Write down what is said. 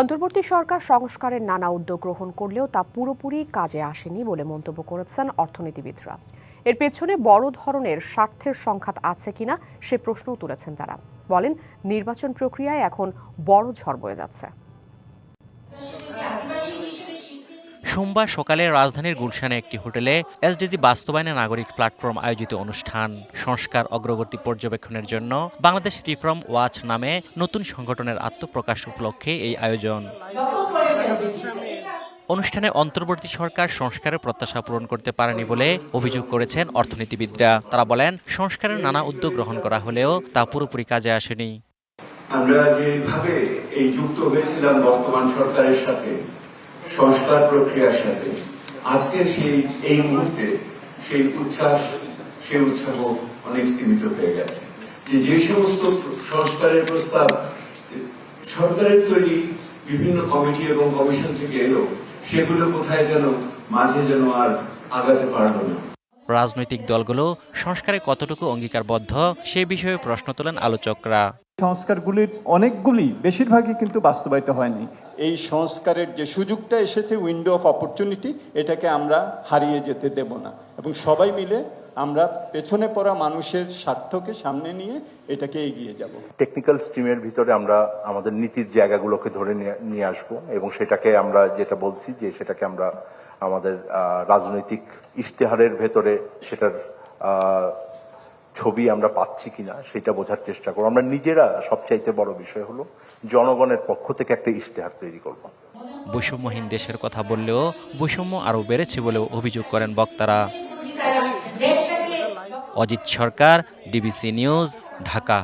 অন্তর্বর্তী সরকার সংস্কারের নানা উদ্যোগ গ্রহণ করলেও তা পুরোপুরি কাজে আসেনি বলে মন্তব্য করেছেন অর্থনীতিবিদরা। এর পেছনে বড় ধরনের স্বার্থের সংঘাত আছে কিনা সে প্রশ্নও তুলেছেন তারা। বলেন, নির্বাচন প্রক্রিয়ায় এখন বড় ঝড় বয়ে যাচ্ছে। সোমবার সকালে রাজধানীর গুলশানে একটি হোটেলে এসডিজি বাস্তবায়নে নাগরিক প্ল্যাটফর্ম আয়োজিত অনুষ্ঠান। সংস্কার অগ্রগতি পর্যবেক্ষণের জন্য বাংলাদেশ রিফর্ম ওয়াচ নামে নতুন সংগঠনের আত্মপ্রকাশ উপলক্ষে এই আয়োজন। অনুষ্ঠানে অন্তর্বর্তী সরকার সংস্কারের প্রত্যাশা পূরণ করতে পারেনি বলে অভিযোগ করেছেন অর্থনীতিবিদরা। তারা বলেন, সংস্কারের নানা উদ্যোগ গ্রহণ করা হলেও তা পুরোপুরি কাজে আসেনি। আমরা যেভাবে এই যুক্ত হয়েছিলাম বর্তমান সরকারের সাথে সংস্কার প্রক্রিয়ার সাথে। আজকে সেই, এই মুহূর্তে সেই উচ্ছ্বাস, সেই উৎসাহ অনেক স্তীমিত হয়ে গেছে। যে যে সমস্ত সংস্কারের প্রস্তাব, সরকারের তৈরি বিভিন্ন কমিটি এবং কমিশন থেকে এলো, সেগুলো কোথায় যেন মাঝে যেন আর আগাতে পারল না। রাজনৈতিক দলগুলো সংস্কারে কতটুকু অঙ্গীকারবদ্ধ, সে বিষয়ে প্রশ্ন তোলেন আলোচকরা। সংস্কারগুলির অনেকগুলি বেশিরভাগই কিন্তু বাস্তবায়িত হয়নি। এই সংস্কারের যে সুযোগটা এসেছে উইন্ডো অফ অপরচুনিটি এটাকে আমরা হারিয়ে যেতে দেব না। এবং সবাই মিলে আমরা পেছনে পড়া মানুষের স্বার্থকে সামনে নিয়ে এটাকে এগিয়ে যাব। টেকনিক্যাল স্ট্রিমের ভিতরে আমরা আমাদের নীতির জায়গাগুলোকে ধরে নিয়ে- নিয়ে আসব এবং সেটাকে আমরা যেটা বলছি যে সেটাকে আমরা আমাদের রাজনৈতিক ইশতেহারের ভেতরে সেটার আহ, ছবি আমরা পাচ্ছি কিনা সেটা বোঝার চেষ্টা করব। আমরা নিজেরা সবচাইতে বড় বিষয় হলো জনগণের পক্ষ থেকে একটা ইশতেহার তৈরি করব। বৈষম্যহীন দেশের কথা বললেও বৈষম্য আরও বেড়েছে বলেও অভিযোগ করেন বক্তারা। Ajit Sarkar DBC news Dhaka.